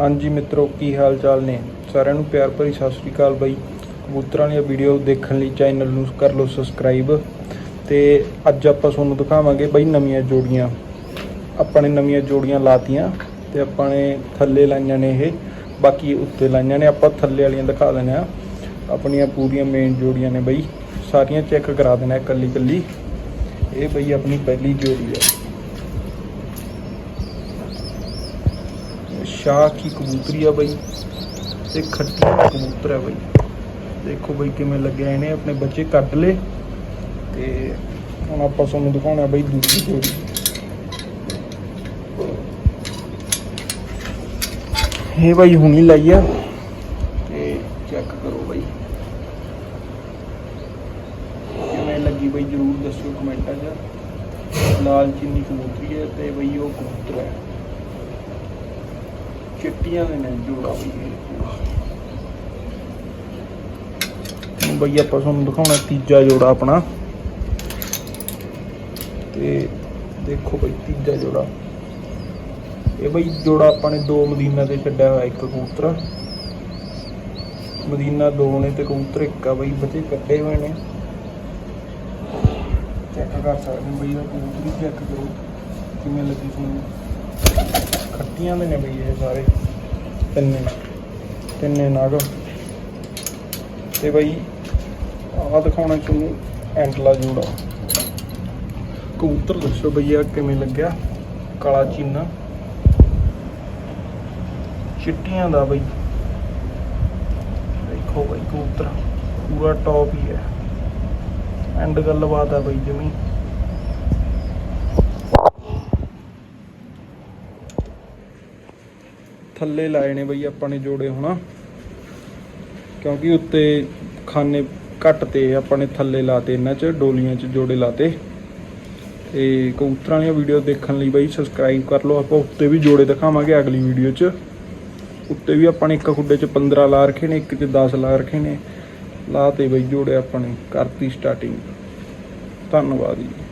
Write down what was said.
ਹਾਂਜੀ ਮਿੱਤਰੋ, ਕੀ ਹਾਲ ਚਾਲ ਨੇ? ਸਾਰਿਆਂ ਨੂੰ ਪਿਆਰ ਭਰੀ ਸਤਿ ਸ੍ਰੀ ਅਕਾਲ ਬਾਈ। ਕਬੂਤਰਾਂ ਦੀਆਂ ਵੀਡੀਓ ਦੇਖਣ ਲਈ ਚੈਨਲ ਨੂੰ ਕਰ ਲਓ ਸਬਸਕ੍ਰਾਈਬ। ਤੇ ਅੱਜ ਆਪਾਂ ਤੁਹਾਨੂੰ ਦਿਖਾਵਾਂਗੇ ਬਾਈ ਨਵੀਆਂ ਜੋੜੀਆਂ। ਆਪਾਂ ਨੇ ਨਵੀਆਂ ਜੋੜੀਆਂ ਲਾਤੀਆਂ ਤੇ ਆਪਾਂ ਨੇ ਥੱਲੇ ਲਾਈਆਂ ਨੇ ਇਹ, ਬਾਕੀ ਉੱਤੇ ਲਾਈਆਂ ਨੇ। ਆਪਾਂ ਥੱਲੇ ਵਾਲੀਆਂ ਦਿਖਾ ਦਿੰਦੇ ਆ ਆਪਣੀਆਂ ਪੂਰੀਆਂ ਮੇਨ ਜੋੜੀਆਂ ਨੇ ਬਾਈ। ਸਾਰੀਆਂ ਚੈੱਕ ਕਰਾ ਦੇਣਾ ਇਕੱਲੀ ਇਕੱਲੀ ਇਹ ਬਈ ਆਪਣੀ ਪਹਿਲੀ ਜੋੜੀ ਹੈ ਸ਼ਾਹ ਕੀ ਕਬੂਤਰੀ ਆ ਬਈ? ਤੇ ਖੱਟੀ ਕਬੂਤਰ ਹੈ ਬਈ। ਦੇਖੋ ਬਈ ਕਿਵੇਂ ਲੱਗਿਆ ਇਹਨੇ ਆਪਣੇ ਬੱਚੇ ਕੱਢ ਲਏ। ਤੇ ਹੁਣ ਆਪਾਂ ਤੁਹਾਨੂੰ ਦਿਖਾਉਣਾ ਬਈ ਦੂਜੀ ਜੋੜੀ। ਇਹ ਬਈ ਹੁਣੀ ਲਾਈ ਆ। ਤੇ ਚੈੱਕ ਕਰੋ ਬਈ। ਕਿਵੇਂ ਲੱਗੀ ਬਈ? ਜਰੂਰ ਦੱਸਿਓ ਕਮੈਂਟਾਂ 'ਚ। ਲਾਲ ਚੀਨੀ ਕਬੂਤਰੀ ਹੈ ਤੇ ਬਈ ਉਹ ਕਬੂਤਰ ਹੈ। ਚਿੱਟੀਆਂ ਦੇ ਨੇ ਜੋੜਾ ਬਈ ਬਈ ਆਪਾਂ ਤੁਹਾਨੂੰ ਦਿਖਾਉਣਾ ਤੀਜਾ ਜੋੜਾ ਆਪਣਾ। ਤੇ ਦੇਖੋ ਬਈ ਤੀਜਾ ਜੋੜਾ। ਇਹ ਬਈ ਜੋੜਾ ਆਪਾਂ ਨੇ ਦੋ ਮਦੀਨਾ ਤੇ ਛੱਡਿਆ ਹੋਇਆ, ਇੱਕ ਕਬੂਤਰ। ਮਦੀਨਾ ਦੋ ਨੇ ਤੇ ਕਬੂਤਰ ਇੱਕ ਆ ਬਈ, ਬੱਚੇ ਕੱਢੇ ਹੋਏ ਨੇ। ਚੈੱਕ ਕਰ ਸਕਦੇ ਹੋ ਬਈ ਇਹ ਕਬੂਤਰੀ ਚੈੱਕ ਕਰੋ, ਕਿਵੇਂ ਲੱਗੀ ਤੁਹਾਨੂੰ। ਖੱਟੀਆਂ ਦੇ ਨੇ ਬਈ ਇਹ ਸਾਰੇ। ਤਿੰਨੇ। ਤਿੰਨੇ ਨਗ। ਤੇ ਬਈ ਆਹ ਦਿਖਾਉਣਾ ਤੁਹਾਨੂੰ ਐਂਟਲਾ ਜੋੜਾ ਕਬੂਤਰ ਦੱਸੋ ਬਈ ਆ ਕਿਵੇਂ ਲੱਗਿਆ? ਕਾਲਾ ਚੀਨਾ। ਚਿੱਟੀਆਂ ਦਾ ਬਈ। ਦੇਖੋ ਬਈ ਕਬੂਤਰ। ਪੂਰਾ ਟੌਪ ਹੀ ਹੈ। ਐਂਡ ਗੱਲਬਾਤ ਆ ਬਈ ਜਮੀ। ਥੱਲੇ ਲਾਏ ਨੇ ਬਈ ਆਪਾਂ ਨੇ ਜੋੜੇ ਹੁਣ। ਕਿਉਂਕਿ ਉੱਤੇ ਖਾਨੇ ਘੱਟ ਤੇ ਆਪਾਂ ਨੇ ਥੱਲੇ ਲਾਤੇ, ਇਹਨਾਂ 'ਚ, ਡੋਲੀਆਂ 'ਚ ਜੋੜੇ ਲਾਤੇ। ਤੇ ਕਬੂਤਰਾਂ ਦੀਆਂ ਵੀਡੀਓ ਦੇਖਣ ਲਈ ਬਈ ਸਬਸਕ੍ਰਾਈਬ ਕਰ ਲਓ, ਆਪਾਂ ਉੱਤੇ ਵੀ ਜੋੜੇ ਦਿਖਾਵਾਂਗੇ ਅਗਲੀ ਵੀਡੀਓ 'ਚ। ਉੱਤੇ ਵੀ ਆਪਾਂ ਨੇ ਇੱਕ ਖੁੱਡੇ 'ਚ 15 ਲਾ ਰੱਖੇ ਨੇ, ਇੱਕ 'ਚ 10 ਲਾ ਰੱਖੇ ਨੇ। ਲਾਤੇ ਬਈ ਜੋੜੇ ਆਪਾਂ ਨੇ, ਕਰਤੀ ਸਟਾਰਟਿੰਗ ਧੰਨਵਾਦ ਜੀ।